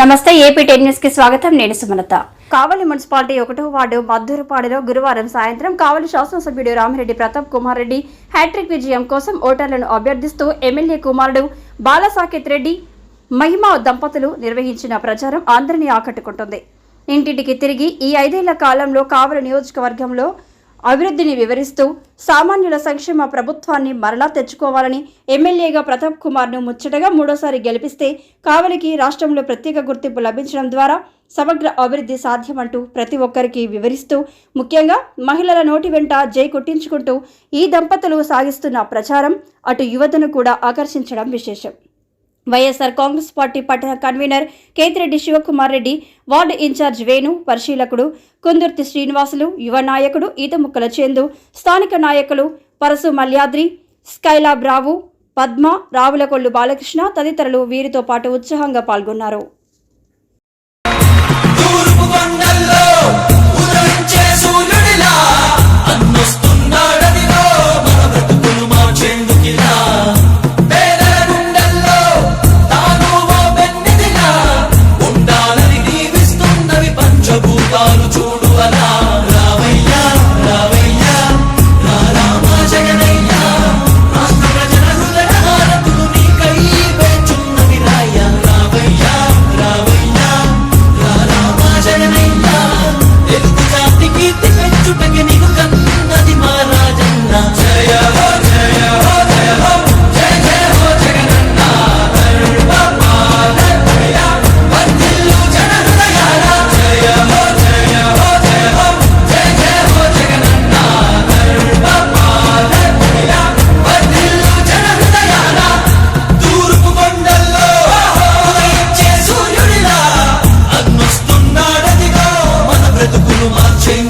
నమస్తే AP ten న్యూస్కి స్వాగతం. నేను సుమలత. కావలి మున్సిపాలిటీ ఒకటో వార్డు మద్దూరుపాడులో గురువారం సాయంత్రం కావలి శాసనసభ్యుడు రామిరెడ్డి ప్రతాప్ కుమార్ రెడ్డి హ్యాట్రిక్ విజయం కోసం ఓటర్లను అభ్యర్థిస్తూ ఎమ్మెల్యే కుమారుడు బాలసాకేత్ రెడ్డి మహిమా దంపతులు నిర్వహించిన ప్రచారం అందరినీ ఆకట్టుకుంటుంది. ఇంటింటికి తిరిగి ఈ ఐదేళ్ళ కాలంలో కావలి నియోజకవర్గంలో అభివృద్ధిని వివరిస్తూ సామాన్యుల సంక్షేమ ప్రభుత్వాన్ని మరలా తెచ్చుకోవాలని ఎమ్మెల్యేగా ప్రతాప్ కుమార్ను ముచ్చటగా మూడోసారి గెలిపిస్తే కావలికి రాష్ట్రంలో ప్రత్యేక గుర్తింపు లభించడం ద్వారా సమగ్ర అభివృద్ధి సాధ్యమంటూ ప్రతి ఒక్కరికి వివరిస్తూ ముఖ్యంగా మహిళల నోటి వెంట జై కొట్టించుకుంటూ ఈ దంపతులు సాగిస్తున్న ప్రచారం అటు యువతను కూడా ఆకర్షించడం విశేషం. వైఎస్ఆర్ కాంగ్రెస్ పార్టీ పట్టణ convener Kethireddy Sivakumar Reddy ward in charge Venu పరిశీలకుడు Kundurthi Srinivasulu యువ నాయకుడు ఈతముక్కల చందు స్థానిక నాయకులు పరసు మల్యాద్రి స్కైలాబ్ రావు పద్మ రావులకొల్లు బాలకృష్ణ తదితరులు వీరితో పాటు ఉత్సాహంగా పాల్గొన్నారు. মাঝে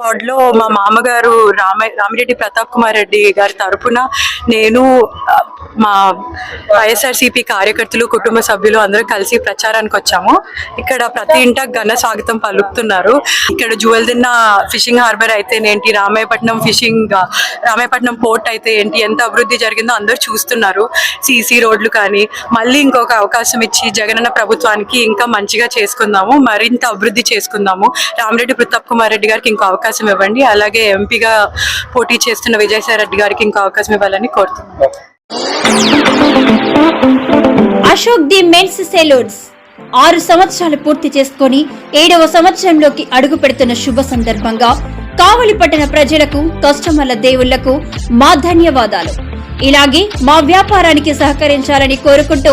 వార్డ్లో మా మామగారు రామ రామిరెడ్డి ప్రతాప్ కుమార్ రెడ్డి గారి తరపున నేను మా వైఎస్ఆర్సీపీ కార్యకర్తలు కుటుంబ సభ్యులు అందరూ కలిసి ప్రచారానికి వచ్చాము. ఇక్కడ ప్రతి ఇంట ఘన స్వాగతం పలుకుతున్నారు. ఇక్కడ జువెల్దిన్న ఫిషింగ్ హార్బర్ అయితే ఏంటి రామాయపట్నం ఫిషింగ్ రామాయపట్నం పోర్ట్ అయితే ఏంటి ఎంత అభివృద్ధి జరిగిందో అందరూ చూస్తున్నారు. సీసీ రోడ్లు కానీ మళ్ళీ ఇంకొక అవకాశం ఇచ్చి జగనన్న ప్రభుత్వానికి ఇంకా మంచిగా చేసుకుందాము మరింత అభివృద్ధి చేసుకుందాము. రామిరెడ్డి ప్రతాప్ కుమార్ రెడ్డి గారికి ఇంకో అవకాశం ఇవ్వండి. అలాగే ఎంపీగా పోటీ చేస్తున్న విజయసాయి రెడ్డి గారికి ఇంకో అవకాశం ఇవ్వాలని కోరుతున్నాను అశోక్ ది మెన్స్ సెలూన్స్. ఆరు సంవత్సరాలు పూర్తి చేసుకొని ఏడవ సంవత్సరంలోకి అడుగు పెడుతున్న శుభ సందర్భంగా కావలి పట్టణ ప్రజలకు కస్టమర్ల దేవుళ్ళకు మా ధన్యవాదాలు. ఇలాగే మా వ్యాపారానికి సహకరించాలని కోరుకుంటూ